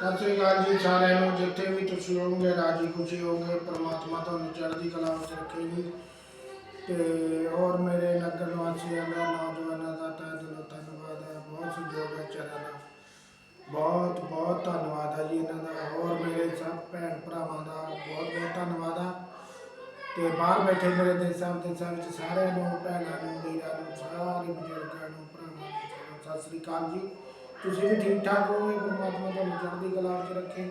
ਸਤਿ ਸ੍ਰੀ ਅਕਾਲ ਜੀ ਸਾਰਿਆਂ ਨੂੰ, ਜਿੱਥੇ ਵੀ ਤੁਸੀਂ ਹੋਵੋਗੇ, ਰਾਜੀ ਖੁਸ਼ੀ ਹੋਵੋਗੇ, ਪ੍ਰਮਾਤਮਾ ਤੁਹਾਨੂੰ ਚੜ੍ਹਦੀ ਕਲਾ ਵਿੱਚ ਰੱਖੇ ਜੀ ਤੇ ਹੋਰ ਮੇਰੇ ਨਗਰ ਨਿਵਾਸੀਆਂ ਦਾ, ਨੌਜਵਾਨਾਂ ਦਾ ਤਹਿ ਦਿਲੋਂ ਧੰਨਵਾਦ ਹੈ। ਬਹੁਤ ਸਹਿਯੋਗ ਹੈ ਚਰਨ ਦਾ। ਬਹੁਤ ਬਹੁਤ ਧੰਨਵਾਦ ਹੈ ਜੀ ਇਹਨਾਂ ਦਾ। ਹੋਰ ਮੇਰੇ ਸਭ ਭੈਣ ਭਰਾਵਾਂ ਦਾ ਬਹੁਤ ਬਹੁਤ ਧੰਨਵਾਦ ਆ। ਤੇ ਬਾਹਰ ਬੈਠੇ ਮੇਰੇ ਦੇਸਾਂ ਦੇਸਾਂ ਵਿੱਚ ਸਾਰਿਆਂ ਨੂੰ, ਭੈਣਾਂ ਨੂੰ, ਵੀਰਾਂ ਨੂੰ, ਸਾਰੇ ਬਜ਼ੁਰਗਾਂ ਨੂੰ, ਭਰਾਵਾਂ ਨੂੰ ਸਤਿ ਸ੍ਰੀ ਅਕਾਲ ਜੀ। ਤੁਸੀਂ ਵੀ ਠੀਕ ਠਾਕ ਹੋਵੋਗੇ ਪਰਮਾਤਮਾ ਤੁਹਾਨੂੰ ਚੜ੍ਹਦੀ ਕਲਾ ਵਿੱਚ ਰੱਖੇ।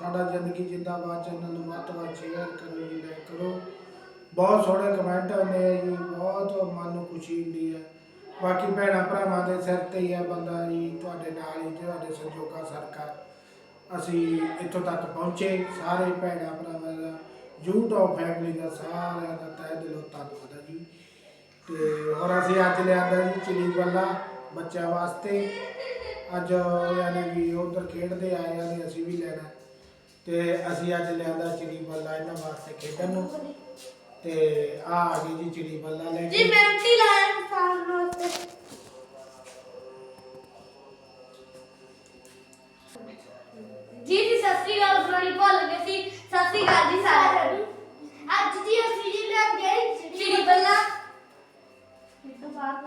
ਸਾਡਾ ਜ਼ਿੰਦਗੀ ਜਿੰਦਾਬਾਦ ਚੈਨਲ ਨੂੰ ਵੱਧ ਤੋਂ ਵੱਧ ਸ਼ੇਅਰ ਕਰੋ ਜੀ ਲਾਈਕ ਕਰੋ। ਬਹੁਤ ਸੋਹਣੇ ਕਮੈਂਟ ਆਉਂਦੇ ਆ ਜੀ, ਬਹੁਤ ਮਨ ਨੂੰ ਖੁਸ਼ੀ ਹੁੰਦੀ ਹੈ ਬਾਕੀ ਭੈਣਾਂ ਭਰਾਵਾਂ ਦੇ ਸਿਰ ਤੇ ਹੀ ਆ ਬੰਦਾ ਜੀ, ਤੁਹਾਡੇ ਨਾਲ ਹੀ ਤੁਹਾਡੇ ਸੰਜੋਗਾ ਸਰਕਾਰ ਅਸੀਂ ਇੱਥੋਂ ਤੱਕ ਪਹੁੰਚੇ, ਸਾਰੇ ਭੈਣਾਂ ਭਰਾਵਾਂ ਦਾ YouTube ਫੈਮਿਲੀ ਦਾ ਸਾਰਿਆਂ ਦਾ ਤਹਿ ਦਿਲੋਂ ਧੰਨਵਾਦ ਹੈ ਜੀ। ਤੇ ਹੋਰ ਅਸੀਂ ਅੱਜ ਲਿਆਂਦਾ ਜੀ ਚਿੜੀ ਬੱਲਾ ਬੱਚਿਆਂ ਵਾਸਤੇ। ਅੱਜ ਯਾਨੀ ਵੀ ਉਧਰ ਖੇਡਦੇ ਆਏ ਆ ਤੇ ਅਸੀਂ ਵੀ ਲੈਣਾ। ਤੇ ਅਸੀਂ ਅੱਜ ਲਿਆਂਦਾ ਚਿੜੀ ਬੱਲਾ ਇਹਨਾਂ ਵਾਸਤੇ ਖੇਡਣ ਨੂੰ। ਤੇ ਆ ਆ ਗਈ ਜੀ ਚਿੜੀ ਬੱਲਾ ਲੈ ਜੀ ਕੇ ਮਿਹਨਤੀ ਲਾਇਆ ਸਾਲ ਵਾਸਤੇ। ਜੀ ਜੀ ਸਤਿ ਸ੍ਰੀ ਅਕਾਲ ਬੁਲਾਣੀ ਭੁੱਲ ਗਏ ਸੀ। ਸਤਿ ਸ੍ਰੀ ਅਕਾਲ ਜੀ ਸਾਰਿਆਂ ਨੂੰ। ਅੱਜ ਜੀ ਅਸੀਂ ਜੀ ਲੈ ਗਏ ਚਿੜੀ ਬੱਲਾ ਇਹ ਤੋਂ ਬਾਅਦ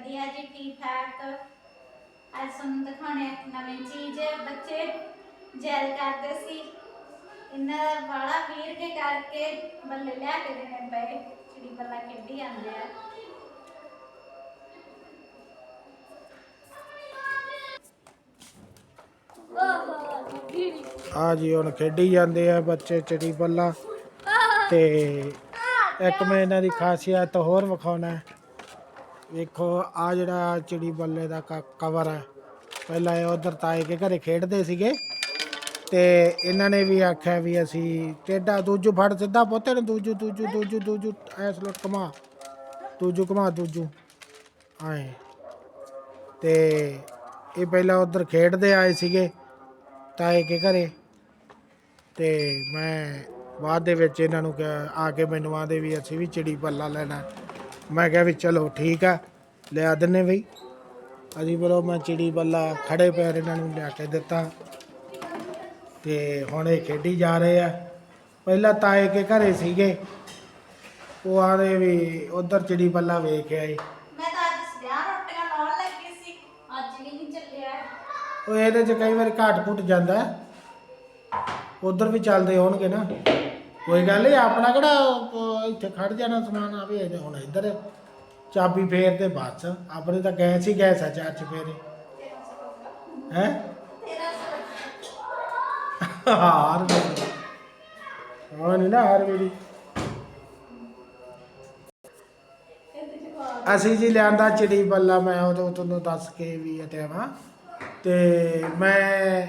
ਵਧੀਆ ਜੀ ਠੀਕ ਠਾਕ ਅੱਜ ਤੁਹਾਨੂੰ ਦਿਖਾਉਣੇ ਇੱਕ ਨਵੀਂ ਚੀਜ਼। ਬੱਚੇ ਜੈਲ ਕਰਦੇ ਸੀ। ਇਹਨਾਂ ਦਾ ਵਾਲਾ ਵੀਰ ਕੇ ਕਰਕੇ ਬੱਲੇ ਲਿਆ ਕੇ ਦੇਣੇ ਪਏ। ਚਿੜੀ ਬੱਲਾ ਖੇਡੀ ਜਾਂਦੇ ਆ। ਜੀ ਆ ਜੀ, ਹੁਣ ਖੇਡੀ ਜਾਂਦੇ ਆ ਬੱਚੇ ਚਿੜੀ ਬੱਲਾ। ਤੇ ਇੱਕ ਮੈਂ ਇਹਨਾਂ ਦੀ ਖਾਸੀਅਤ ਹੋਰ ਵਿਖਾਉਣਾ। ਹੈ। ਵੇਖੋ ਆ ਜਿਹੜਾ ਚਿੜੀ ਬੱਲੇ ਦਾ ਕਵਰ ਹੈ। ਪਹਿਲਾਂ ਇਹ ਉਧਰ ਤਾਏ ਕੇ ਘਰੇ ਖੇਡਦੇ ਸੀਗੇ ਤੇ ਇਹਨਾਂ ਨੇ ਵੀ ਆਖਿਆ ਵੀ ਅਸੀਂ ਟੇਡਾ ਦੂਜੂ ਫੜ, ਸਿੱਧਾ ਪੋਤੇ ਨੂੰ ਦੂਜੂ ਦੂਜੂ ਦੂਜੂ ਦੂਜੂ, ਐਸ ਲੁੱਟ ਕਮਾ ਦੂਜੂ ਕਮਾ ਦੂਜੂ। ਆਏ। ਤੇ ਇਹ ਪਹਿਲਾਂ ਉਧਰ ਖੇਡਦੇ ਆਏ ਸੀਗੇ ਤਾਏ ਕੇ ਘਰੇ। ਤੇ ਮੈਂ ਬਾਅਦ ਦੇ ਵਿੱਚ ਇਹਨਾਂ ਨੂੰ ਕਿਹਾ, ਆ ਕੇ ਮੈਨੂੰ ਆਂਦੇ ਵੀ ਅਸੀਂ ਵੀ ਚਿੜੀ ਪੱਲਾ ਲੈਣਾ। ਮੈਂ ਕਿਹਾ ਵੀ ਚਲੋ ਠੀਕ ਆ ਲਿਆ ਦਿੰਨੇ ਬਈ। ਅਸੀਂ ਬਰੋ ਮੈਂ ਚਿੜੀ ਬੱਲਾ ਖੜੇ ਪੈਰ ਇਹਨਾਂ ਨੂੰ ਲਿਆ ਕੇ ਦਿੱਤਾ। ਤੇ ਹੁਣ ਇਹ ਖੇਡੀ ਜਾ ਰਹੇ ਆ। ਪਹਿਲਾਂ ਤਾਏ ਕੇ ਘਰੇ ਸੀਗੇ। ਉਹ ਆਦੇ ਵੀ ਉਧਰ ਚਿੜੀ ਬੱਲਾ ਵੇਖ ਆਏ। ਮੈਂ ਤਾਂ ਅੱਜ ਸਵੇਰ ਰੋਟੀਆਂ ਲਾਉਣ ਲੱਗੀ ਸੀ ਅੱਜ ਵੀ ਨਹੀਂ ਚੱਲਿਆ। ਉਹ ਇਹਦੇ 'ਚ ਕਈ ਵਾਰ ਘਾਟ ਘੁੱਟ ਜਾਂਦਾ। ਉਧਰ ਵੀ ਚੱਲਦੇ ਹੋਣਗੇ ਨਾ। ਕੋਈ ਗੱਲ ਨਹੀਂ ਆਪਣਾ ਕਿਹੜਾ ਅਹ, ਇੱਥੇ ਖੜ ਜਾਣਾ ਸਮਾਨ ਆਵੇ ਇਹਦੇ ਹੁਣ ਇੱਧਰ ਚਾਬੀ ਫੇਰ ਤੇ ਬਸ। ਆਪਣੇ ਤਾਂ ਗੈਸ ਹੀ ਗੈਸ ਆ ਚਾਰ ਚਫੇਰੇ। ਹੈ? ਹਾਰ ਵੇਲੇ ਹਾਂ ਨਹੀਂ ਨਾ ਹਰ ਵੇਲੇ ਅਸੀਂ ਜੀ ਲਿਆਂਦਾ ਚਿੜੀ ਬੱਲਾ ਮੈਂ ਉਦੋਂ ਤੁਹਾਨੂੰ ਦੱਸ ਕੇ ਵੀ ਹਟਿਆ ਤੇ ਮੈਂ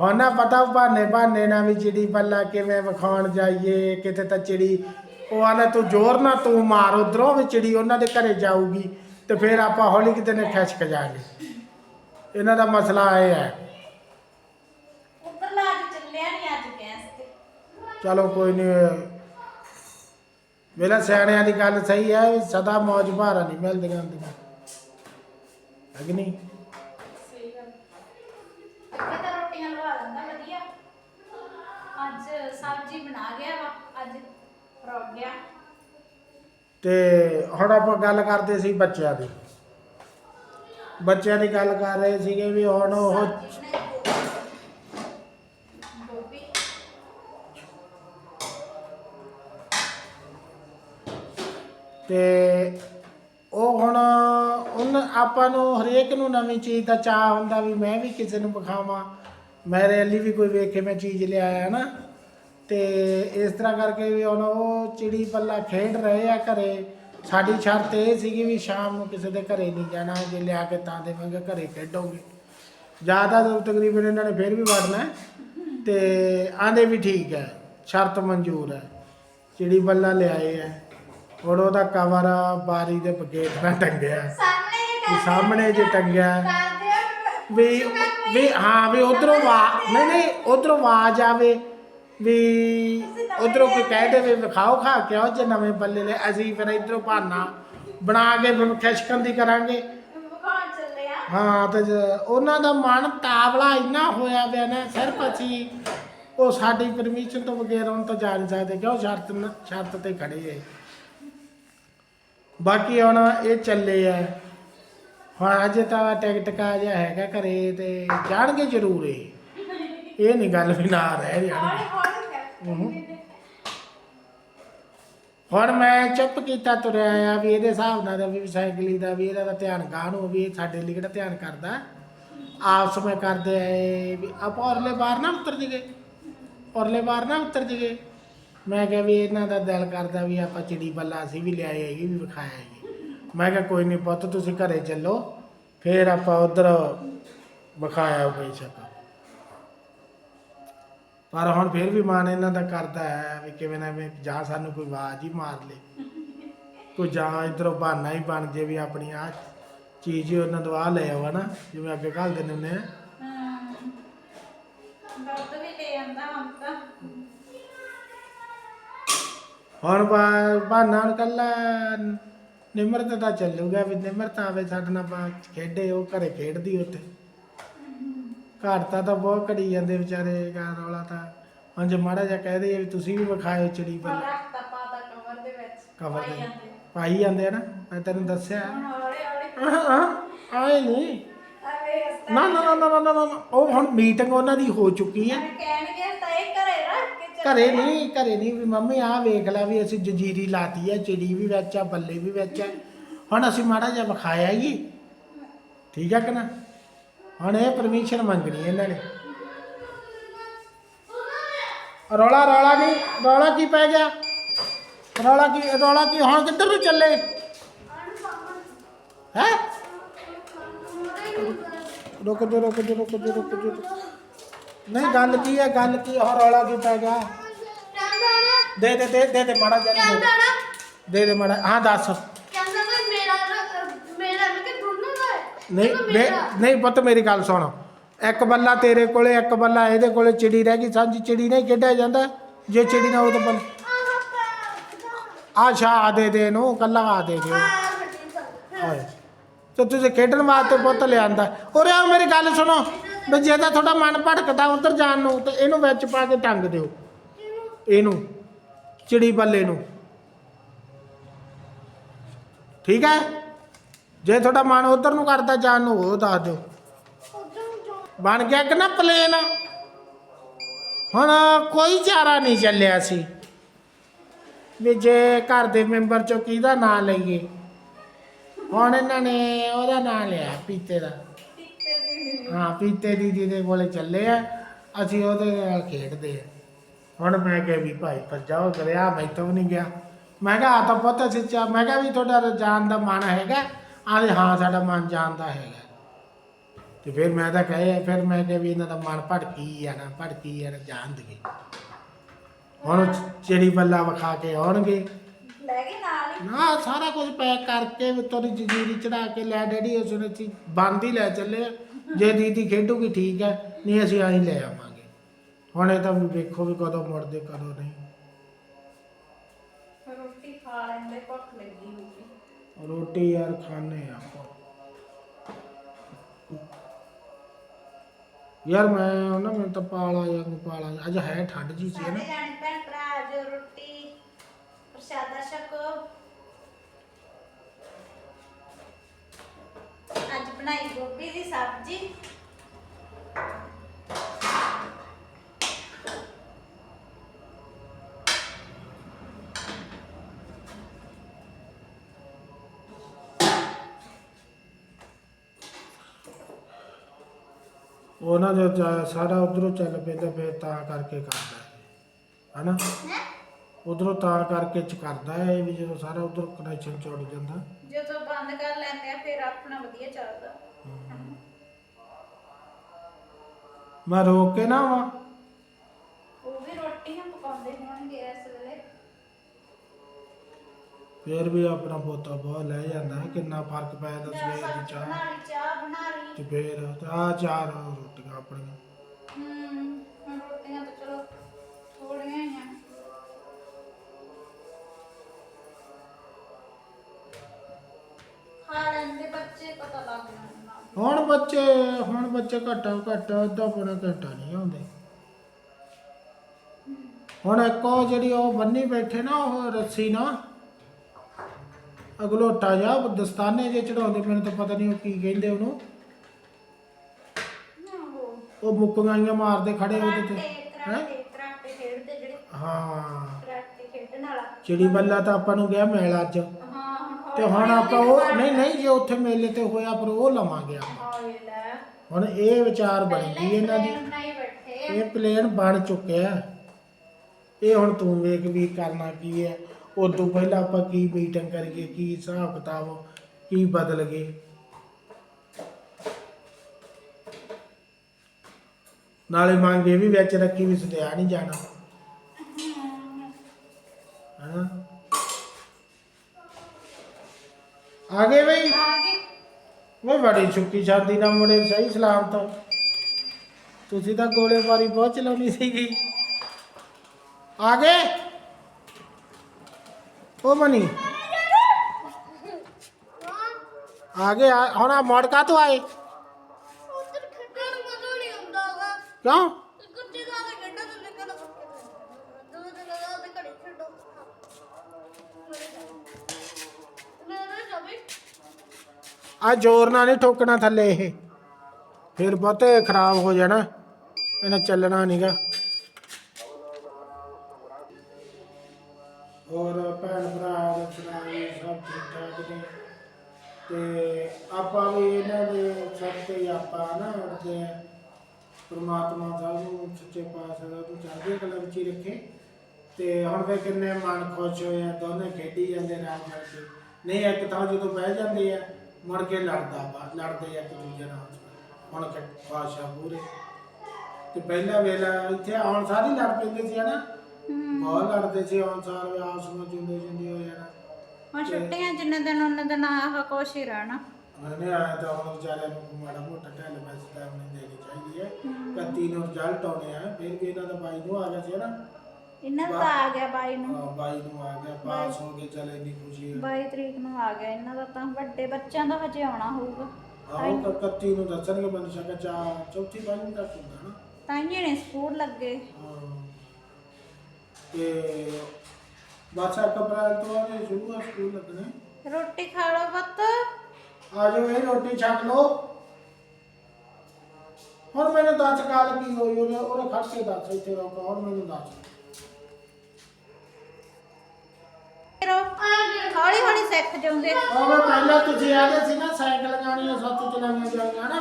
ਹੁਣ ਨਾ ਪਤਾ ਬਹਾਨੇ ਬਹਾਨੇ ਨਾਲ ਵੀ ਚਿੜੀ ਬੱਲਾ ਕਿਵੇਂ ਵਿਖਾਉਣ ਜਾਈਏ ਕਿਤੇ ਤਾਂ ਚਿੜੀ ਉਹ ਆਲਾ ਤੂੰ ਜ਼ੋਰ ਨਾ ਤੂੰ ਮਾਰ ਉਧਰੋਂ ਵੀ ਚਿੜੀ ਉਹਨਾਂ ਦੇ ਘਰੇ ਜਾਊਗੀ ਤੇ ਫਿਰ ਆਪਾਂ ਹੌਲੀ ਕਿਤੇ ਨੇ ਖਿੱਚ ਕੇ ਜਾਗੇ। ਇਹਨਾਂ ਦਾ ਮਸਲਾ ਇਹ ਹੈ। ਉੱਪਰ ਲਾ ਕੇ ਚੱਲਿਆ ਨਹੀਂ ਅੱਜ ਗੈਸ ਤੇ। ਚਲੋ ਕੋਈ ਨਹੀਂ ਮੇਰਾ ਸਿਆਣਿਆਂ ਦੀ ਗੱਲ ਸਹੀ ਹੈ ਸਦਾ ਮੌਜ ਭਾਰਾ ਨਹੀਂ ਮਿਲਦੀਆਂ ਹੁੰਦੀਆਂ। ਹੈ ਕਿ ਨਹੀਂ ਸਹੀ ਗੱਲ ਅੱਗੇ ਤਾਂ ਰੋਟੀਆਂ ਲਵਾ ਲੈਂਦਾ ਵਧੀਆ ਅੱਜ ਸਬਜ਼ੀ ਬਣਾ ਗਿਆ ਵਾ ਅੱਜ ਰੋਕ ਗਿਆ। ਤੇ ਹੁਣ ਆਪਾਂ ਗੱਲ ਕਰਦੇ ਸੀ ਬੱਚਿਆਂ ਦੀ। ਬੱਚਿਆਂ ਦੀ ਗੱਲ ਕਰ ਰਹੇ ਸੀਗੇ ਵੀ ਹੁਣ ਉਹ ਗੋਭੀ ਤੇ ਉਹ ਹੁਣ ਉਹਨ ਆਪਾਂ ਨੂੰ ਹਰੇਕ ਨੂੰ ਨਵੀਂ ਚੀਜ਼ ਦਾ ਚਾਹ ਹੁੰਦਾ ਵੀ ਮੈਂ ਵੀ ਕਿਸੇ ਨੂੰ ਵਿਖਾਵਾਂ ਮੇਰੇ ਲਈ ਵੀ ਕੋਈ ਵੇਖ ਮੈਂ ਚੀਜ਼ ਲਿਆਇਆ ਨਾ। ਤੇ ਇਸ ਤਰ੍ਹਾਂ ਕਰਕੇ ਵੀ ਹੁਣ ਉਹ ਚਿੜੀ ਪੱਲਾ ਖੇਡ ਰਹੇ ਆ ਘਰੇ। ਸਾਡੀ ਸ਼ਰਤ ਇਹ ਸੀਗੀ ਵੀ ਸ਼ਾਮ ਨੂੰ ਕਿਸੇ ਦੇ ਘਰੇ ਨਹੀਂ ਜਾਣਾ ਜੇ ਲਿਆ ਕੇ ਤਾਂ ਦੇਵਾਂਗੇ ਘਰੇ ਖੇਡੋਗੇ। ਜ਼ਿਆਦਾ ਤਾਂ ਤਕਰੀਬਨ ਇਹਨਾਂ ਨੇ ਫੇਰ ਵੀ ਵੜਨਾ। ਤੇ ਆਂਦੇ ਵੀ ਠੀਕ ਹੈ ਸ਼ਰਤ ਮਨਜ਼ੂਰ ਹੈ। ਚਿੜੀ ਬੱਲਾ ਲਿਆਏ ਹੈ। ਹੁਣ ਉਹਦਾ ਕਵਰ ਬਾਰੀ ਦੇ ਬਗੇਟ ਨਾਲ ਟੰਗਿਆ। ਸਾਹਮਣੇ ਜੇ ਵੀ ਸਾਹਮਣੇ ਜੇ ਟੰਗਿਆ। ਆ ਵੀ ਵੀ ਹਾਂ ਵੀ ਉਧਰੋਂ ਵਾ ਨਹੀਂ ਨਹੀਂ ਉਧਰੋਂ ਆਵਾਜ਼ ਆਵੇ। ਵੀ ਉਧਰ ਕੋਈ ਕਹਿ ਦੇਵੇ, ਵਿਖਾਓ ਖਾ ਕੇ ਆਓ ਜੇ ਨਵੇਂ ਬੱਲੇ ਲੈ, ਅਸੀਂ ਫਿਰ ਇਧਰੋਂ ਬਹਾਨਾ ਬਣਾ ਕੇ ਫਿਰ ਖਿਸ਼ਕਣ ਦੀ ਕਰਾਂਗੇ। ਵਿਖਾਉਣ ਚੱਲੇ ਆ ਹਾਂ, ਤੇ ਜ- ਉਹਨਾਂ ਦਾ ਮਨ ਤਾਵਲਾ ਇੰਨਾ ਹੋਇਆ ਪਿਆ ਨਾ, ਸਿਰਫ ਅਸੀਂ ਉਹ ਸਾਡੀ ਪਰਮਿਸ਼ਨ ਤੋਂ ਬਗੈਰ ਉਹਨਾਂ ਤੋਂ ਜਾ ਨਹੀਂ ਸਕਦੇ, ਕਿਉਂ? ਸ਼ਰਤ ਨ- ਸ਼ਰਤ ਤੇ ਖੜੇ ਐ। ਬਾਕੀ ਹੁਣ ਇਹ ਚੱਲੇ ਆ ਹੁਣ ਅਜੇ ਤਾਂ ਟਿਕਟ ਕਾ ਜਿਹਾ ਹੈਗਾ ਘਰੇ ਤੇ ਜਾਣਗੇ ਜ਼ਰੂਰ ਇਹ। ਇਹ ਨਹੀਂ ਗੱਲ ਵੀ ਨਾ ਰਹਿ ਜਾਣਗੇ ਹੁਣ ਮੈਂ ਚੁੱਪ ਕੀਤਾ ਤੁਰਿਆ ਆ ਵੀ ਇਹਦੇ ਹਿਸਾਬ ਨਾਲ ਵੀ ਸਾਈਕਲੀ ਦਾ ਵੀ ਇਹਦਾ ਤਾਂ ਧਿਆਨ ਗਾਣ ਹੋ ਵੀ ਇਹ ਸਾਡੇ ਲਈ ਕਿਹੜਾ ਧਿਆਨ ਕਰਦਾ। ਆਪਸ ਵਿੱਚ ਕਰਦੇ ਆਏ ਵੀ ਆਪਾਂ ਔਰਲੇ ਬਾਹਰ ਨਾ ਉਤਰ ਜਗੇ ਔਰਲੇ ਬਾਹਰ ਨਾ ਉਤਰ ਜਗੇ ਮੈਂ ਕਿਹਾ ਵੀ ਇਹਨਾਂ ਦਾ ਦਿਲ ਕਰਦਾ ਵੀ ਆਪਾਂ ਚਿੜੀ ਬੱਲਾ ਅਸੀਂ ਵੀ ਲਿਆਏ ਹੈਗੇ ਵੀ ਵਿਖਾਇਆ ਹੈਗੇ ਮੈਂ ਕਿਹਾ ਕੋਈ ਨਹੀਂ ਪੁੱਤ ਤੁਸੀਂ ਘਰੇ ਚੱਲੋ, ਫੇਰ ਆਪਾਂ ਉਧਰ ਵਿਖਾਇਆ ਕੋਈ ਸ਼ੱਕ ਪਰ ਹੁਣ ਫਿਰ ਵੀ ਮਨ ਇਹਨਾਂ ਦਾ ਕਰਦਾ ਹੈ ਵੀ ਕਿਵੇਂ ਨਾ ਵੀ ਜਾਂ ਸਾਨੂੰ ਕੋਈ ਆਵਾਜ਼ ਹੀ ਮਾਰ ਲੇ। ਕੋਈ ਜਾਂ ਇਧਰੋਂ ਬਹਾਨਾ ਹੀ ਬਣ ਜੇ ਵੀ ਆਪਣੀ ਆ ਚੀਜ਼ ਹੀ ਉਹਨਾਂ ਆ ਲੈ ਆਵਾ ਨਾ ਜਿਵੇਂ ਅੱਗੇ ਘੱਲ ਦਿੰਦੇ ਹੁੰਦੇ ਆ। ਹਾਂ। ਦੁੱਧ ਵੀ ਲੈ ਆਂਦਾ ਹੁਣ ਤਾਂ। ਹੁਣ ਬਾ- ਬਹਾਨਾ ਹੁਣ ਕੱਲਾ ਨਿਮਰਤ ਦਾ ਚੱਲੂਗਾ ਵੀ ਨਿਮਰਤ ਆਵੇ ਸਾਡੇ ਨਾਲ ਖੇਡੇ ਉਹ ਘਰੇ ਖੇਡਦੀ ਉੱਥੇ। ਘਰ ਤਾਂ ਬਹੁਤ ਘੜੀ ਜਾਂਦੇ ਵਿਚਾਰੇ ਗਾਂ ਰੌਲਾ ਤਾਂ। ਹੁਣ ਜੇ ਮਾੜਾ ਜਿਹਾ ਕਹਿ ਦਈਏ ਵੀ ਤੁਸੀਂ ਵੀ ਵਿਖਾਇਓ ਚਿੜੀ ਪਰ ਬੱਲਾ ਰੱਖਤਾ ਪਾਤਾ ਕਵਰ ਦੇ ਵਿੱਚ ਕਵਰ ਪਾਈ ਜਾਂਦੇ। ਪਾਈ ਜਾਂਦੇ ਆ ਨਾ ਮੈਂ ਤੈਨੂੰ ਦੱਸਿਆ। ਹੁਣ ਹੌਲੀ ਹੌਲੀ। ਆਏ ਨਹੀਂ। ਨਾ ਨਾ ਨਾ ਨਾ ਨਾ, ਨਾ ਨਾ, ਨਾ। ਉਹ ਹੁਣ ਮੀਟਿੰਗ ਉਹਨਾਂ ਦੀ ਹੋ ਚੁੱਕੀ ਹੈ ਕਹਿਣਗੇ ਤਾਂ ਇਹ ਘਰੇ ਰੱਖ ਕੇ ਚੱਲ ਘਰੇ ਨਹੀਂ ਘਰੇ ਨਹੀਂ ਵੀ ਮੰਮੀ ਆਹ ਵੇਖ ਲੈ ਵੀ ਅਸੀਂ ਜਜੀਰੀ ਲਾਤੀ ਹੈ ਚਿੜੀ ਵੀ ਵਿੱਚ ਆ ਬੱਲੇ ਵੀ ਵਿੱਚ ਹੁਣ ਅਸੀਂ ਮਾੜਾ ਜਿਹਾ ਵਿਖਾਇਆ ਹੀ। ਠੀਕ ਹੈ ਕਿ ਨਾ? ਹੁਣ ਇਹ ਪਰਮਿਸ਼ਨ ਮੰਗਣੀ ਇਹਨਾਂ ਨੇ। ਰੌਲਾ ਰੌਲਾ ਨਹੀਂ ਰੌਲਾ ਕੀ ਪੈ ਗਿਆ? ਰੌਲਾ ਕੀ ਰੌਲਾ ਕੀ ਹੁਣ ਕਿੱਧਰ ਨੂੰ ਚੱਲੇ? ਹੈ? ਰੁਕ ਜਾ ਰੁਕ ਜਾ ਰੁਕ ਜਾ ਰੁਕ ਜਾ ਨਹੀਂ ਗੱਲ ਕੀ ਹੈ ਗੱਲ ਕੀ ਹੈ? ਰੌਲਾ ਕੀ ਪੈ ਗਿਆ? ਦੇ ਦੇ ਦੇ ਦੇ ਮਾੜਾ ਜਿਹਾ। ਦੇ ਦੇ ਮਾੜਾ ਹਾਂ ਦੱਸ। ਨਹੀਂ ਨਹੀਂ ਨਹੀਂ ਪੁੱਤ ਮੇਰੀ ਗੱਲ ਸੁਣ। ਇੱਕ ਬੱਲਾ ਤੇਰੇ ਕੋਲੇ ਇੱਕ ਬੱਲਾ ਇਹਦੇ ਕੋਲੇ ਚਿੜੀ ਰਹਿ ਗਈ ਸਾਂਝੀ ਚਿੜੀ ਨਹੀਂ ਖੇਡਿਆ ਜਾਂਦਾ। ਜੇ ਚਿੜੀ ਨਾ ਹੋ ਤਾਂ ਬੱਲ ਆ ਸ਼ਾ ਆ ਦੇ ਦੇ ਇਹਨੂੰ ਕੱਲਾ ਆ ਦੇ ਦੇ। ਆਏ। ਤੇ ਤੁਸੀਂ ਖੇਡਣ ਵਾਸਤੇ ਪੁੱਤ ਲਿਆਂਦਾ। ਉਰੇ ਆ ਮੇਰੀ ਗੱਲ ਸੁਣੋ। ਵੀ ਜੇ ਤਾਂ ਤੁਹਾਡਾ ਮਨ ਭਟਕਦਾ ਉਧਰ ਜਾਣ ਨੂੰ ਤੇ ਇਹਨੂੰ ਵਿੱਚ ਪਾ ਕੇ ਟੰਗ ਦਿਓ। ਇਹਨੂੰ ਚਿੜੀ ਬੱਲੇ ਨੂੰ। ਠੀਕ ਹੈ? ਜੇ ਤੁਹਾਡਾ ਮਨ ਉਧਰ ਨੂੰ ਕਰਦਾ ਜਾਣ ਨੂੰ, ਉਹ ਦੱਸ ਦਿਓ। ਬਣ ਗਿਆ ਕਿ ਨਾ ਪਲੇਨ ਹੁਣ ਕੋਈ ਚਾਰਾ ਨਹੀਂ ਚੱਲਿਆ ਸੀ। ਵੀ ਜੇ ਘਰ ਦੇ ਮੈਂਬਰ ਚੋਂ ਕਿਹਦਾ ਨਾਂ ਲਈਏ। ਹੁਣ ਇਹਨਾਂ ਨੇ ਉਹਦਾ ਨਾਂ ਲਿਆ, ਪੀਤੇ ਦਾ। ਹਾਂ, ਪੀਤੇ ਦੀਦੀ ਦੇ ਕੋਲੇ ਚੱਲੇ ਆ, ਅਸੀਂ ਉਹਦੇ ਨਾਲ ਖੇਡਦੇ ਆ। ਹੁਣ ਮੈਂ ਕਿਹਾ ਵੀ ਭਾਈ ਪਰ ਜਾਓ ਕਰਿਆ ਮੈਂ ਤਾਂ ਨਹੀਂ ਗਿਆ। ਮੈਂ ਕਿਹਾ ਆ ਤਾਂ ਪੁੱਤ ਸੱਚਾ, ਮੈਂ ਕਿਹਾ ਵੀ ਤੁਹਾਡਾ ਜਾਣ ਦਾ ਮਨ ਹੈਗਾ। ਆਲੇ ਹਾਂ ਸਾਡਾ ਮਨ ਜਾਣ ਦਾ ਹੈਗਾ। ਤੇ ਫਿਰ ਮੈਂ ਤਾਂ ਕਹੇ ਫਿਰ ਮੈਂ ਕਿਹਾ ਵੀ ਇਹਨਾਂ ਦਾ ਮਨ ਭੜਕੀ ਆ ਨਾ ਭੜਕੀ ਆ ਨਾ ਜਾਣ ਦੇ ਹੁਣ ਚਿੜੀ ਬੱਲਾ ਵਿਖਾ ਕੇ ਆਉਣਗੇ। ਲੈ ਗਏ ਨਾਲ ਹੀ। ਨਾ ਸਾਰਾ ਕੁਝ ਪੈਕ ਕਰਕੇ ਤੋਰੀ ਜਜੀਰੀ ਚੜਾ ਕੇ ਲੈ ਡੈਡੀ ਉਸ ਨੇ ਚੀ ਬੰਦ ਹੀ ਲੈ ਚੱਲੇ ਆ। ਜੇ ਦੀਦੀ ਖੇਡੂਗੀ ਠੀਕ ਹੈ ਨਹੀਂ ਅਸੀਂ ਆਹੀ ਲੈ ਆਵਾਂਗੇ। ਹੁਣ ਇਹ ਤਾਂ ਵੀ ਵੇਖੋ ਵੀ ਕਦੋਂ ਮੁੜਦੇ ਕਦੋਂ ਨਹੀਂ। ਰੋਟੀ ਖਾ ਲੈਂਦੇ ਭੁੱਖ ਲੱਗੀ ਹੋਊਗੀ ਰੋਟੀ ਯਾਰ ਖਾਣੇ ਯਾਰ ਮੈਂ ਉਹਨਾਂ ਮੈਨੂੰ ਤਾਂ ਪਾਲਾ ਜਾਂ ਪਾਲਾ ਅੱਜ ਹੈ ਠੰਡ ਜੀ ਸੀ ਨਾ। ਸਾਰੇ ਭੈਣ ਭਰਾ ਜੋ ਰੋਟੀ, ਪ੍ਰਸ਼ਾਦਾ ਛਕੋ। ਅੱਜ ਬਣਾਈ ਗੋਭੀ ਦੀ ਸਬਜ਼ੀ। ਉਹਨਾਂ ਦੇ ਜਾ- ਸਾਰਾ ਉਧਰੋਂ ਚੱਲ ਪੈਂਦਾ ਫਿਰ ਤਾਂ ਕਰਕੇ ਕਰਦਾ ਹੈ ਹਨਾ? ਉਧਰੋਂ ਤਾਂ ਕਰਕੇ ਚ ਕਰਦਾ ਹੈ ਵੀ ਜਦੋਂ ਸਾਰਾ ਉਧਰ ਕਨੈਕਸ਼ਨ ਚੁੜ ਜਾਂਦਾ। ਜਦੋਂ ਬੰਦ ਕਰ ਲੈਂਦੇ ਆ ਫਿਰ ਆਪਣਾ ਵਧੀਆ ਚੱਲਦਾ। ਮੈਂ ਰੋਕ ਕੇ ਨਾ ਆਵਾਂ। ਫਿਰ ਵੀ ਆਪਣਾ ਪੋਤਾ ਬਹੁਤ ਲੈ ਜਾਂਦਾ ਕਿੰਨਾ ਫ਼ਰਕ ਪੈ ਜਾਂਦਾ ਸਵੇਰ ਦੀ ਚਾਹ। ਬਣਾ ਲਈ ਤੇ ਫਿਰ ਆ ਚਾਰ ਰੋਟੀਆਂ ਆਪਣੀਆਂ। ਹਮ, ਹੁਣ ਬੱਚੇ ਹੁਣ ਬੱਚੇ ਹੁਣ ਬੱਚੇ ਘੱਟਾ ਘੱਟਾ ਅੱਧਾ ਪੌਣਾ ਘੰਟਾ ਨਹੀਂ ਆਉਂਦੇ। ਹੁਣ ਇੱਕ ਉਹ ਜਿਹੜੀ ਉਹ ਬੰਨੀ ਬੈਠੇ ਨਾ ਉਹ ਰੱਸੀ ਨਾ ਅਗਲੋਟਾ ਜਾ ਦਸਤਾਨੇ ਜੇ ਚੜਾਉਂਦੇ ਮੈਨੂੰ ਤਾਂ ਪਤਾ ਨਹੀਂ ਉਹ ਕੀ ਕਹਿੰਦੇ ਉਹਨੂੰ। ਉਹ। ਮੁੱਕੀਆਂ ਮਾਰਦੇ ਖੜੇ ਉਹਦੇ ਤੇ ਹੈਂ? ਕਰਾਟੇ ਕਰਾਟੇ ਖੇਡਦੇ ਜਿਹੜੇ ਹਾਂ। ਕਰਾਟੇ ਖੇਡਣ ਵਾਲਾ। ਚਿੜੀ ਬੱਲਾ ਤਾਂ ਆਪਾਂ ਨੂੰ ਗਿਆ ਮੇਲਾ ਅੱਜ ਹਾਂ ਤੇ ਹੁਣ ਆਪਾਂ ਉਹ ਨਹੀਂ ਨਹੀਂ ਜੇ ਉੱਥੇ ਮੇਲੇ ਤੇ ਹੋਇਆ ਪਰ ਉਹ ਲਵਾਂਗੇ ਆਪਾਂ। ਹਾਏ ਲੈ। ਹੁਣ ਇਹ ਵਿਚਾਰ ਬਣੀ ਗਈ ਇਹਨਾਂ ਦੀ। ਬੈਠੇ। ਇਹ ਪਲੇਨ ਬਣ ਚੁੱਕਿਆ। ਇਹ ਹੁਣ ਤੂੰ ਵੇਖ ਵੀ ਕਰਨਾ ਕੀ ਹੈ। ਉਦੋਂ ਪਹਿਲਾਂ ਆਪਾਂ ਕੀ ਮੀਟਿੰਗ ਕਰੀਏ ਕੀ ਹਿਸਾਬ ਕਿਤਾਬ ਕੀ ਬਦਲ ਗਏ। ਨਾਲੇ ਮੰਗੇ ਵੀ ਵਿੱਚ ਰੱਖੀ ਵੀ ਸਦਿਆ ਨਹੀਂ ਜਾਣਾ। ਹਾਂ ਆ ਗਏ ਬਈ? ਉਹ ਬੜੀ ਛੁੱਟੀ ਛਾਦੀ ਨਾਲ ਮੁੜੇ ਸਹੀ ਸਲਾਮਤ। ਤੁਸੀਂ ਤਾਂ ਗੋਲੇ ਮਾਰੀ ਬਹੁਤ ਚਲਾਉਣੀ ਸੀਗੀ। ਆ ਗਏ? ਉਹ ਮਨੀ। ਆ ਗਏ ਆ- ਹੁਣ ਆ ਮੋੜ ਕਾ ਤੋਂ ਆਏ ਕਿਉਂ ਆ ਜ਼ੋਰ ਨਾਲ ਨਹੀਂ ਠੋਕਣਾ ਥੱਲੇ ਇਹ। ਫਿਰ ਬਹੁਤੇ ਖਰਾਬ ਹੋ ਜਾਣਾ। ਇਹਨੇ ਚੱਲਣਾ ਨਹੀਂਗਾ ਪ੍ਰਮਾਤਮਾ ਸਾਹਿਬ ਨੂੰ ਸੱਚੇ ਪਾਤਸ਼ਾਹ ਦਾ ਤੂੰ ਚੜ੍ਹਦੀ ਕਲਾ ਵਿੱਚ ਹੀ ਰੱਖੇ। ਤੇ ਹੁਣ ਫੇ ਕਿੰਨੇ ਮਨ ਖੁਸ਼ ਹੋਏ ਆ ਦੋਨੇ ਖੇਡੀ ਜਾਂਦੇ ਨਾਲ ਮਿਲ ਕੇ। ਨਹੀਂ ਇੱਕ ਤਾਂ ਜਦੋਂ ਬਹਿ ਜਾਂਦੇ ਆ ਮੁੜ ਕੇ ਲੜਦਾ ਵਾ ਲੜਦੇ ਆ ਇੱਕ ਦੂਜੇ ਨਾਲ। ਹੁਣ ਕਿ ਪਾਸ਼ਾ ਪੂਰੇ। ਤੇ ਪਹਿਲਾ ਵੇਲਾ ਇੱਥੇ ਆਉਣ ਸਾਰੀ ਲੜ ਪੈਂਦੇ ਸੀ ਹਨਾ? ਬਹੁਤ ਲੜਦੇ ਸੀ ਆਉਣ ਸਾਰ ਵੀ ਆਪਸ ਵਿੱਚ ਜੁੰਦੇ ਜੁੰਦੇ ਹੋ ਜਾਣਾ। ਹੁਣ ਛੁੱਟੀਆਂ ਜਿੰਨੇ ਦਿਨ ਉਹਨਾਂ ਦਿਨ ਆਹ ਕੁਛ ਹੀ ਰਹਿਣਾ। ਮੈंने ਆਇਆ ਤਾਂ ਹੁਣ ਵਿਚਾਰਿਆਂ ਨੂੰ ਮਾੜਾ ਮੋਟਾ ਢਿੱਲ ਬਸਦਾ ਉਹਨੇ ਦੇਣੀ ਚਾਹੀਦੀ ਹੈ। ਕੱਤੀ ਨੂੰ ਰਿਜ਼ਲਟ ਆਉਣੇ ਆ। ਫਿਰ ਵੀ ਇਹਨਾਂ ਦਾ ਬਾਈ ਨੂੰ ਆ ਗਿਆ ਸੀ ਨਾ? ਇਹਨਾਂ ਦਾ ਤਾਂ ਆ ਗਿਆ ਬਾਈ ਨੂੰ। ਹਾਂ, ਬਾਈ ਨੂੰ ਆ ਗਿਆ। ਪਾਸ ਹੋ ਗਏ ਚਲ ਇੰਨੀ ਖੁਸ਼ੀ ਹੈ 22 ਤਰੀਕ ਨੂੰ ਆ ਗਿਆ। ਇਹਨਾਂ ਦਾ ਤਾਂ ਵੱਡੇ ਬੱਚਿਆਂ ਦਾ ਹਜੇ ਆਉਣਾ ਹੋਊਗਾ। ਆਹੋ ਕ- ਕੱਤੀ ਨੂੰ ਦੱਸਣਗੇ ਮੈਨੂੰ ਸ਼ੱਕ ਚਾ ਚੌਥੀ ਪੰਜਵੀਂ ਤੱਕ ਹੁੰਦਾ ਨਾ? ਤਾਈਆਂ ਨੇ ਸਕੂਲ ਲੱਗੇ। ਹਾਂ। ਤੇ ਬਾਸਾ ਕਪੜਾ ਤੋਂ ਆਨੇ ਸ਼ੁਰੂ ਆ ਸਕੂਲ ਲੱਗਣੇ। ਰੋਟੀ ਖਾ ਲਓ ਬੱਤ ਆ ਜਾਓ ਇਹ ਰੋਟੀ ਛਕ ਲਓ। ਹੁਣ ਮੈਨੂੰ ਦੱਸ ਕਾਲ ਕੀ ਹੋਈ ਉਹਨੇ ਉਹਨੇ ਖੜ ਕੇ ਦੱਸ ਇੱਥੇ ਰੋਕ ਹੁਣ ਮੈਨੂੰ ਦੱਸ। ਫਿਰ ਹੌਲੀ ਹੌਲੀ ਸਿੱਖ ਜਾਓਗੇ ਉਹ ਪਹਿਲਾਂ ਤੁਸੀਂ ਆਦੇ ਸੀ ਨਾ ਸਾਈਕਲ ਗਾਣੀਆਂ ਸੱਤ ਚਲਾਉਣੀਆਂ ਜਾਂਦੀਆਂ ਨਾ।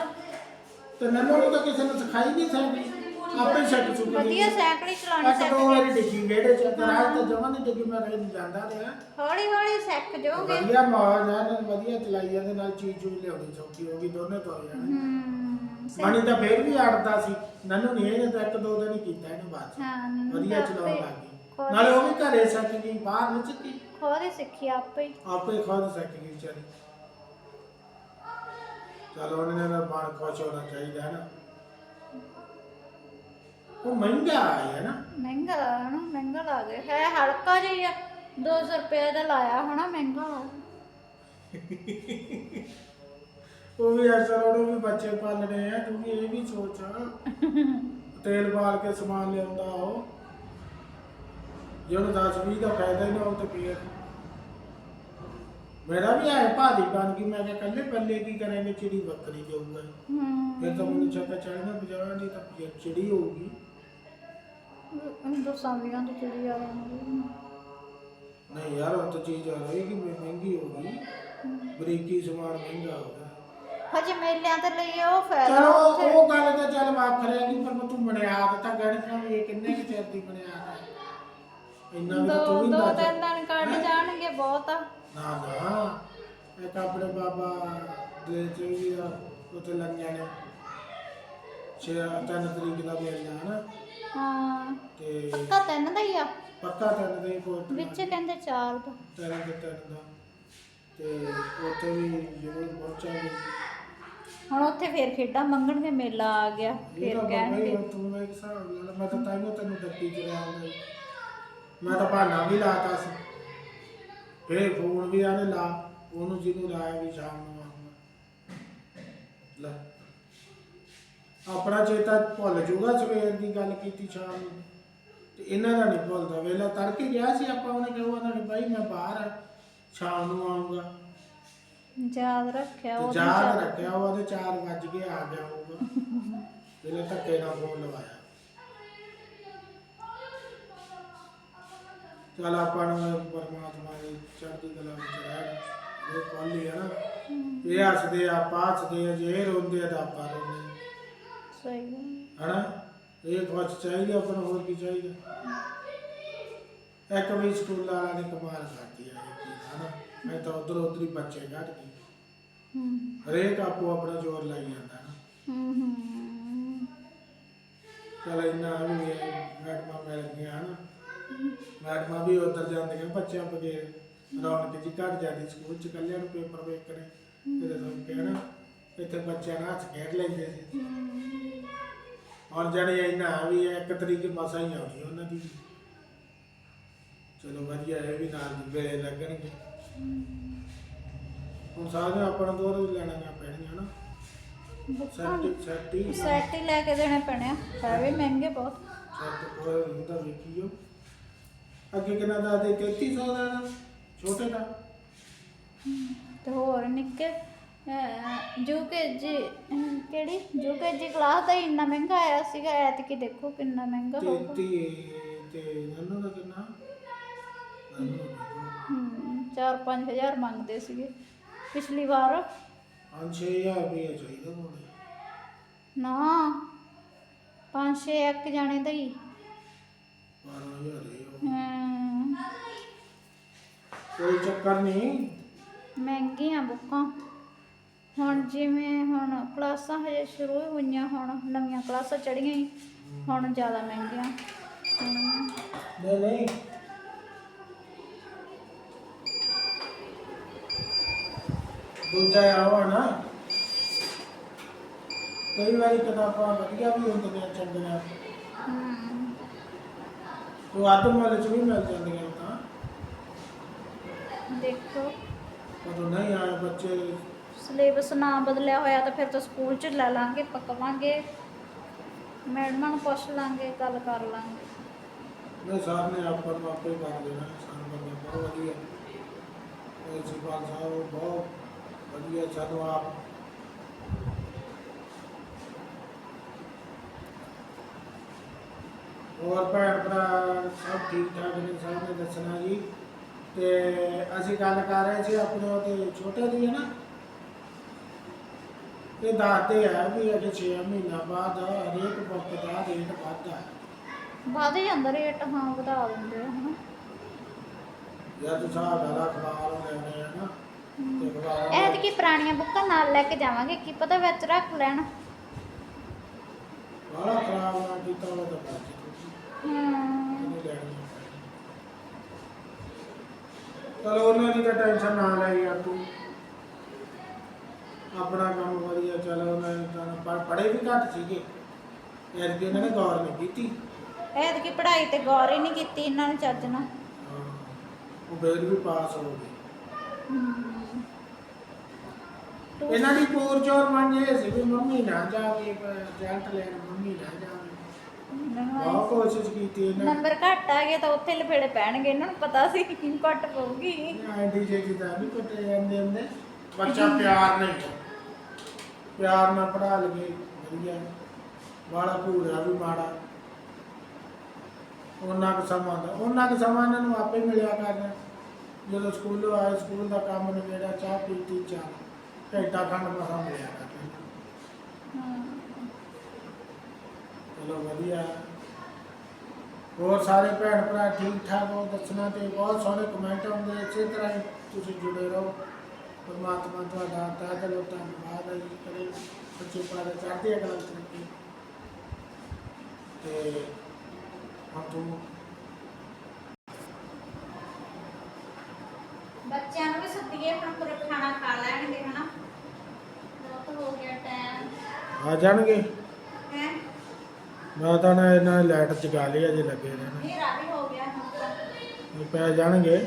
ਤੇ ਮੈਨੂੰ ਤਾਂ ਕਿਸੇ ਨੇ ਸਿਖਾਈ ਨਹੀਂ ਸਾਈਕਲ ਆਪੇ ਹੀ ਸਿੱਖ ਚੁੱਕੀ ਵਧੀਆ ਸਾਈਕਲ ਹੀ ਚਲਾਉਣੀ ਇੱਕ ਸਿੱਖ ਦੋ ਵਾਰੀ ਡਿੱਗੀ ਵਿਹੜੇ ਚ ਤੇ ਰਾਤ ਤਾਂ ਜਮਾਂ ਨਹੀਂ ਡਿੱਗੀ ਮੈਂ ਰਹਿ ਜਾਂਦਾ ਰਿਹਾ। ਹੌਲੀ ਹੌਲੀ ਸਿੱਖ ਜਾਓਗੇ। ਵਧੀਆ ਮਾਜ ਆ ਨਾ ਵਧੀਆ ਚਲਾਈ ਜਾਂਦੇ ਨਾਲ ਚੀਜ਼ ਚੂਜ਼ ਲਿਆਉਣੀ ਚੌਕੀ ਹੋ ਗਈ ਦੋਨੇ ਤੋਂ ਜਾਣੇ। ਹੂੰ ਮਣੀ ਤਾਂ ਫੇਰ ਵੀ ਅੜਦਾ ਸੀ ਨੰਨੂ ਨਹੀਂ ਇਹਨੇ ਤਾਂ ਇੱਕ ਦੋ ਦਿਨ ਹੀ ਕੀਤਾ ਇਹਨੇ ਬਾਅਦ ਚ। ਹਾਂ ਵਧੀਆ ਤਾਂ ਚਲਾਉਣ ਆਪੇ ਲੱਗ ਗਈ। ਖੁਦ ਨਾਲੇ ਉਹ ਵੀ ਘਰੇ ਸਿੱਖ ਗਈ ਬਾਹਰ ਨਹੀਂ ਸਿੱਖੀ। ਖੁਦ ਹੀ ਸਿੱਖੀ ਆਪੇ ਹੀ। ਆਪੇ ਖੁਦ ਸਿੱਖ ਗਈ ਵਿਚਾਰੀ। ਚਲੋ ਉਹਨੇ ਨਾ ਮਨ ਖੁਸ਼ ਹੋਣਾ ਚਾਹੀਦਾ ਹੈ ਨਾ। ਉਹ ਮਹਿੰਗਾ ਹੈ ਨਾ। ਮਹਿੰਗਾ ਹਨਾ ਮਹਿੰਗਾ ਲੱਗ ਗਿਆ ਹੈ ਹਲਕਾ ਜਿਹਾ 200 ਰੁਪਏ ਦਾ ਲਾਇਆ ਹੋਣਾ ਮਹਿੰਗਾ ਉਹ ਵੀ ਅਸਰ ਉਹਨੂੰ ਵੀ ਬੱਚੇ ਪਾਲਣੇ ਆ ਤੂੰ ਵੀ ਇਹ ਵੀ ਸੋਚ। ਤੇਲ ਬਾਲ ਕੇ ਸਮਾਨ ਲਿਆਉਂਦਾ ਉਹ। ਜੇ ਉਹਨੂੰ 10 20 ਦਾ ਫਾਇਦਾ ਹੀ ਨਾ ਹੋ ਤਾਂ ਫੇਰ। ਮੇਰਾ ਵੀ ਬਣ ਗਈ ਮੈਂ ਕਿਹਾ ਕੱਲੇ ਪੱਲੇ ਕੀ ਕਰਾਂਗੇ ਚਿੜੀ ਬੱਕਰੀ ਦੇਊਗਾ ਹੂੰ। ਫਿਰ ਤਾਂ ਮੈਨੂੰ ਚੱਕਾ ਚੜਨਾ ਬਜਾਣਾ ਨਹੀਂ ਤਾਂ ਫਿਰ ਚਿੜੀ ਹੋਊਗੀ। ਦੀ ਚਿੜੀ ਆ ਜਾਂਦੀ ਨਹੀਂ ਯਾਰ ਉਹ ਤਾਂ ਚੀਜ਼ ਆ ਰਹੀ ਕਿ ਮਹਿੰਗੀ ਹੋ ਗਈ। ਬਰੀਕੀ ਸਮਾਨ ਮਹਿੰਗਾ ਹੋ ਗਿਆ। ਹਜੇ ਮੇਲਿਆਂ ਤੇ ਲਈ ਉਹ ਫਾਇਦਾ ਚਲੋ ਉੱਥੇ। ਉਹ ਗੱਲ ਤਾਂ ਚੱਲ ਵੱਖ ਰਹੇਗੀ ਪਰ ਤੂੰ ਬੁਨਿਆਦ ਤਾਂ ਗਣਿਤ ਵੀ ਇਹ ਕਿੰਨੇ ਕਿ ਚਿਰ ਦੀ ਬੁਨਿਆਦ ਹੈ ਇੰਨਾ ਵੀ ਤਾਂ ਦੋ ਤੂੰ ਵੀ ਦੋ ਦੱਸ ਤਿੰਨ ਦਿਨ ਕੱਢ ਜਾਣਗੇ ਬਹੁਤ ਆ। ਨਾ ਨਾ। ਇੱਕ ਆਪਣੇ ਬਾਬਾ ਦੇ ਚੰਗੀ ਦਾ ਉੱਥੇ ਲੰਗਿਆ ਨੇ। ਛੇ ਤਿੰਨ ਤਰੀਕ ਦਾ ਮੇਲਾ ਹੈ ਨਾ ਹਾਂ। ਤੇ ਪੱਕਾ ਤਿੰਨ ਦਾ ਹੀ ਆ। ਪੱਕਾ ਤਿੰਨ ਦੇ ਕੋਟ ਵਿੱਚ ਕਹਿੰਦੇ ਚਾਰ ਦਾ। ਤਿੰਨ ਦੇ ਤਿੰਨ ਦਾ। ਤੇ ਉੱਥੇ ਵੀ ਜ਼ਰੂਰ ਪਹੁੰਚਾਂਗੇ। ਹੁਣ ਉੱਥੇ ਫੇਰ ਖੇਡਾਂ ਮੰਗਣਗੇ ਮੇਲਾ ਆ ਗਿਆ ਫੇਰ ਕਹਿਣਗੇ। ਤੂੰ ਮੈਂ ਹਿਸਾਬ ਲਾ ਲਾ ਮੈਂ ਤਾਂ ਤਾਈਓ ਤੈਨੂੰ ਡੱਕੀ ਚ ਰਿਹਾ ਹੁੰਦਾ ਮੈਂ ਤਾਂ ਬਹਾਨਾ ਵੀ ਲਾਤਾ ਸੀ। ਫੇਰ ਫੋਨ ਵੀ ਆਨੇ ਲਾ ਉਹਨੂੰ ਜਿਹਨੂੰ ਲਾਇਆ ਵੀ ਸ਼ਾਮ ਆਪਣਾ ਚੇਤਾ ਭੁੱਲ ਜਾਊਗਾ ਸਵੇਰ ਦੀ ਗੱਲ ਕੀਤੀ ਸ਼ਾਮ ਨੂੰ। ਤੇ ਇਹਨਾਂ ਦਾ ਨਹੀਂ ਭੁੱਲਦਾ। ਵੇਲਾ ਤੜਕੇ ਗਿਆ ਸੀ ਆਪਾਂ ਉਹਨੇ ਕਿਹਾ ਨੇ ਬਾਈ ਮੈਂ ਬਾਹਰ ਆ ਸ਼ਾਮ ਨੂੰ ਆਉਂਗਾ ਯਾਦ ਰੱਖਿਆ ਉਹ ਯਾਦ ਰੱਖਿਆ ਉਹ ਉਹਦੇ 4 ਵੱਜ ਕੇ ਆ ਗਿਆ ਹੋਊਗਾ। ਇਹਨੇ ਧੱਕੇ ਨਾਲ ਫੋਨ ਲਵਾਇਆ। ਚਲ ਆਪਾਂ ਨੂੰ ਪਰਮਾਤਮਾ ਦੀ ਚੜ੍ਹਦੀ ਕਲਾ ਵਿੱਚ ਰਹਿਣ ਇਹ ਕੋਲੀ ਹੈ ਨਾ। ਇਹ ਹੱਸਦੇ ਆ ਆ ਜੇ ਇਹ ਰੋਂਦੇ ਆ ਤਾਂ ਆਪਾਂ ਰੋਂਦੇ। ਸਹੀ। ਗੱਲ। ਹਨਾ? ਇਹ ਕੁਛ ਚਾਹੀਦਾ ਨੂੰ ਹੋਰ ਕੀ ਚਾਹੀਦਾ? ਇੱਕ ਵੀ ਸਕੂਲ ਵਾਲਾ ਨੇ ਕਮਾਲ ਕਰਦੀ ਆ ਇਹ ਚੀਜ਼, ਹਨਾ? ਮੈਂ ਤਾਂ ਉਧਰ ਉਧਰ ਹੀ ਬੱਚੇ ਕੱਢ ਗਏ ਹੂੰ। ਹਰੇਕ ਆਪੋ ਆਪਣਾ ਜ਼ੋਰ ਲਾਈ ਜਾਂਦਾ ਨਾ ਹੂੰ ਹੂੰ। ਚਲ ਇੰਨਾ ਵੀ ਇਹ ਮੈਡਮਾਂ ਮਿਲ ਗਈਆਂ ਹਨਾ? ਮੈਡਮਾਂ ਵੀ ਉਧਰ ਜਾਂਦੀਆਂ ਬੱਚਿਆਂ ਬਗੈਰ ਰੌਣਕ ਜੀ ਘਟ ਜਾਂਦੀ ਸਕੂਲ ਚ ਕੱਲਿਆਂ ਨੂੰ ਪੇਪਰ ਵੇਖਣੇ ਤੇ ਤੁਹਾਨੂੰ ਕਹਿਣਾ ਇੱਥੇ ਬੱਚਿਆਂ ਨਾਲ ਹੱਥ ਖੇਡ ਲੈਂਦੇ ਸੀ। ਔਰ ਜਿਹੜੇ ਇੰਨਾ ਵੀ ਹੈ, ਇੱਕ ਤਰੀਕ ਮਸਾਂ ਹੀ ਆਉਣੀ ਉਹਨਾਂ ਦੀ। ਚਲੋ ਵਧੀਆ ਇਹ ਵੀ ਨਾਲ ਵੇਲੇ ਲੱਗਣਗੇ। ਹੁਣ ਸਾਰੇ ਆਪਾਂ ਨੂੰ ਦੋ ਰੋਜ਼ ਲੈਣੀਆਂ ਪੈਣੀਆਂ ਨਾ। ਸੈਟ ਸੈਟ ਹੀ ਸੈਟ ਹੀ ਲੈ ਕੇ ਦੇਣੇ ਪੈਣੇ ਆ। ਹੈ ਵੀ ਮਹਿੰਗੇ ਬਹੁਤ। ਸੈਟ ਕੋਈ ਹੁੰਦਾ ਵੇਖੀਓ। ਅੱਗੇ ਕਿੰਨਾ ਦਾ ਦੇ? 3300 ਦਾ ਛੋਟੇ ਦਾ। ਤੇ ਹੋਰ ਨਿੱਕੇ। ਯੂਕੇਜੀ ਕਿਹੜੀ? ਯੂਕੇਜੀ ਕਲਾਸ ਦਾ ਹੀ ਇੰਨਾ ਮਹਿੰਗਾ ਆਇਆ ਸੀਗਾ ਐਤਕੀ ਦੇਖੋ ਕਿੰਨਾ ਮਹਿੰਗਾ ਹੋਊਗਾ। 33 ਤੇ ਨੰਨੂ ਦਾ ਕਿੰਨਾ? ਨੰਨੂ ਦਾ ਹੂੰ 4-5000 ਮੰਗਦੇ ਸੀਗੇ ਪਿਛਲੀ ਵਾਰ। 5000 ਰੁਪਏ ਚਾਹੀਦਾ ਹੋਣਾ ਨਾ 5-6 ਇੱਕ ਜਾਣੇ ਦਾ ਹੀ। 12000 ਇਹ ਹੋ। ਹਮ, ਕੋਈ ਚੱਕਰ ਨਹੀਂ। ਮਹਿੰਗੀਆਂ ਬੁੱਕਾਂ। ਹੁਣ ਜਿਵੇਂ ਹੁਣ ਕਲਾਸਾਂ ਹਜੇ ਸ਼ੁਰੂ ਹੀ ਹੋਈਆਂ ਹੁਣ ਨਵੀਆਂ ਕਲਾਸਾਂ ਚੜੀਆਂ ਹੀ ਹੁਣ ਜ਼ਿਆਦਾ ਮਹਿੰਗੀਆਂ। ਨਹੀਂ ਨਹੀਂ। ਦੂਜਾ ਆਵਾ ਨਾ। ਕਈ ਵਾਰੀ ਕਿਤਾਬਾਂ ਵਧੀਆ ਵੀ ਹੁੰਦੀਆਂ ਚੰਗੀਆਂ। ਹਮ, ਉਹ ਅੱਧ ਮੁੱਲ ਚ ਵੀ ਮਿਲ ਜਾਂਦੀਆਂ ਤਾਂ। ਦੇਖੋ। ਕਦੋਂ ਨਹੀਂ ਆਏ ਬੱਚੇ। ਸਿਲੇਬਸ ਨਾ ਬਦਲਿਆ ਹੋਇਆ ਤਾਂ ਫਿਰ ਤਾਂ ਸਕੂਲ 'ਚ ਲੈ ਲਾਂਗੇ, ਪਕਵਾਂਗੇ। ਮੈਡਮਾਂ ਨੂੰ ਪੁੱਛ ਲਾਂਗੇ, ਗੱਲ ਕਰ ਲਾਂਗੇ। ਮੈਂ ਸਰ ਨੇ ਆਪਾਂ ਨੂੰ ਆਪੇ ਕਰ ਦੇਣਾ ਸਾਨੂੰ ਬੰਦਾ ਬਹੁਤ ਵਧੀਆ। ਪ੍ਰਿੰਸੀਪਲ ਸਾਹਿਬ ਬਹੁਤ ਵਧੀਆ, ਸਾਨੂੰ ਆਪ ਹੋਰ ਭੈਣ ਭਰਾ ਸਭ ਠੀਕ ਠਾਕ ਨੇ, ਸਭ ਨੇ ਦੱਸਣਾ ਜੀ। ਤੇ ਅਸੀਂ ਗੱਲ ਕਰ ਰਹੇ ਸੀ ਆਪਣੇ ਉਹਦੇ ਛੋਟੇ ਦੀ, ਹੈ ਨਾ? ਇਹ ਦੱਸਦੇ ਆ ਵੀ ਅਜੇ 6 ਮਹੀਨਾ ਬਾਅਦ ਹਰੇਕ ਵਕਤ ਦਾ ਰੇਟ ਵੱਧਦਾ ਹੈ। ਵਧ ਜਾਂਦਾ ਰੇਟ ਹਾਂ ਵਧਾ ਦਿੰਦੇ ਆ ਹਨਾ। ਜਾਂ ਤੂੰ ਸਾਹ ਵਾਲਾ ਅਖਬਾਰ ਲੈਣੇ ਆ ਨਾ ਤੇ ਐਤਕੀ ਪੁਰਾਣੀਆਂ ਬੁੱਕਾਂ ਨਾਲ ਲੈ ਕੇ ਜਾਵਾਂਗੇ ਕੀ ਪਤਾ ਵਿੱਚ ਰੱਖ ਲੈਣ। ਵਾਲਾ ਖਰਾਬ ਨਾ ਕੀਤਾ ਉਹ ਤਾਂ ਬਾਅਦ ਹਮ, ਨਹੀਂ ਲੈਣੀ ਚਲੋ ਉਹਨਾਂ ਦੀ ਤਾਂ ਟੈਨਸ਼ਨ ਨਾ ਲੈ ਯਾਰ ਤੂੰ ਆਪਣਾ ਕੰਮ ਵਧੀਆ ਚੱਲ ਉਹਨਾਂ ਨੇ ਤਾਂ ਪੜ੍ਹੇ ਵੀ ਘੱਟ ਸੀਗੇ। ਯਾਰ ਕਿ ਇਹਨਾਂ ਨੇ ਗੌਰ ਨਹੀਂ ਕੀਤੀ। ਐਤਕੀ ਪੜ੍ਹਾਈ ਤੇ ਗੌਰ ਹੀ ਨਹੀਂ ਕੀਤੀ ਇਹਨਾਂ ਨੇ ਚੱਜ ਨਾਲ। ਉਹ ਫੇਰ ਵੀ ਪਾਸ ਹੋ ਗਏ। ਇਹਨਾਂ ਦੀ ਪੂਰ ਚੋਰ ਮੰਨ ਜੇ ਸੀ ਵੀ ਮੰਮੀ ਨਾ ਜਾਵੇ ਰਿਜ਼ਲਟ ਲੈਣ ਮੰਮੀ ਨਾ ਜਾਵੇ। ਬਹੁਤ ਕੋਸ਼ਿਸ਼ ਕੀਤੀ ਇਹਨਾਂ ਨੰਬਰ ਘੱਟ ਆ ਗਏ ਤਾਂ ਉੱਥੇ ਲਫੇੜੇ ਪੈਣਗੇ ਇਹਨਾਂ ਨੂੰ ਪਤਾ ਸੀ ਕਿ ਘੱਟ ਪਊਗੀ। ਆਂਟੀ ਜੀ ਕੀ ਤਾਂ ਵੀ ਕੁੱਟੇ ਜਾਂਦੇ ਹੁੰਦੇ। ਬੱਚਾ ਪਿਆਰ ਨਹੀਂ ਪਿਆਰ ਨਾਲ ਪੜਾ ਲਗੇ ਵਧੀਆ। ਵਾਲਾ ਭੂਰਾ ਵੀ ਮਾੜਾ। ਉਹਨਾਂ ਕੁ ਸਮਾਂ ਦਾ, ਉਹਨਾਂ ਕੁ ਸਮਾਂ ਇਹਨਾਂ ਨੂੰ ਆਪੇ ਮਿਲਿਆ ਕਰਨਾ। ਜਦੋਂ ਸਕੂਲੋਂ ਆਏ, ਸਕੂਲ ਦਾ ਕੰਮ ਨਿਬੇੜਿਆ, ਚਾਹ ਪੀਤੀ ਚਾਹ ਘੰਟਾ ਖੰਡ ਮਸਾਂ ਮਿਲਿਆ ਕਰਨਾ ਚਲੋ ਵਧੀਆ। ਹੋਰ ਸਾਰੇ ਭੈਣ ਭਰਾ ਠੀਕ ਠਾਕ ਹੋ? ਦੱਸਣਾ ਤੇ ਬਹੁਤ ਸੋਹਣੇ ਕਮੈਂਟ ਆਉਂਦੇ ਇਸੇ ਤਰ੍ਹਾਂ ਤੁਸੀਂ ਜੁੜੇ ਰਹੋ। ਪਰਮਾਤਮਾ ਤੁਹਾਡਾ ਤਹਿ ਦਿਲੋਂ ਧੰਨਵਾਦ ਹੈ ਜੀ ਕਰੇ ਬੱਚੇ ਪਾਰੇ ਚੜ੍ਹਦੀ ਅਕਲ ਰੱਖੀ ਤੇ ਹੁਣ ਤੂੰ ਬੱਚਿਆਂ ਨੂੰ ਵੀ ਸੱਦੀਏ ਆਪਣਾ ਪੂਰਾ ਖਾਣਾ ਖਾ ਲੈਣਗੇ ਹਨਾ? ਬਹੁਤ ਹੋ ਗਿਆ ਟਾਈਮ ਆ ਜਾਣਗੇ? ਹੈ? ਮੈਂ ਤਾਂ ਨਾ ਇਹਨਾਂ ਨੇ ਲਾਈਟ ਜਗਾ ਲਈ ਅਜੇ ਲੱਗੇ ਰਹਿਣਾ। ਹਨੇਰਾ ਵੀ ਹੋ ਗਿਆ ਹੁਣ ਤਾਂ। ਇਹ ਪੈ ਜਾਣਗੇ।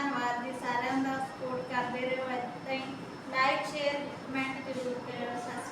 ਧੰਨਵਾਦ ਜੀ ਸਾਰਿਆਂ ਦਾ ਸਪੋਰਟ ਕਰਦੇ ਰਹੋ ਐਦਾਂ ਹੀ ਲਾਈਕ ਸ਼ੇਅਰ ਕਮੈਂਟ ਜ਼ਰੂਰ ਕਰਿਓ। ਸਬਸਕ੍ਰਾਈਬ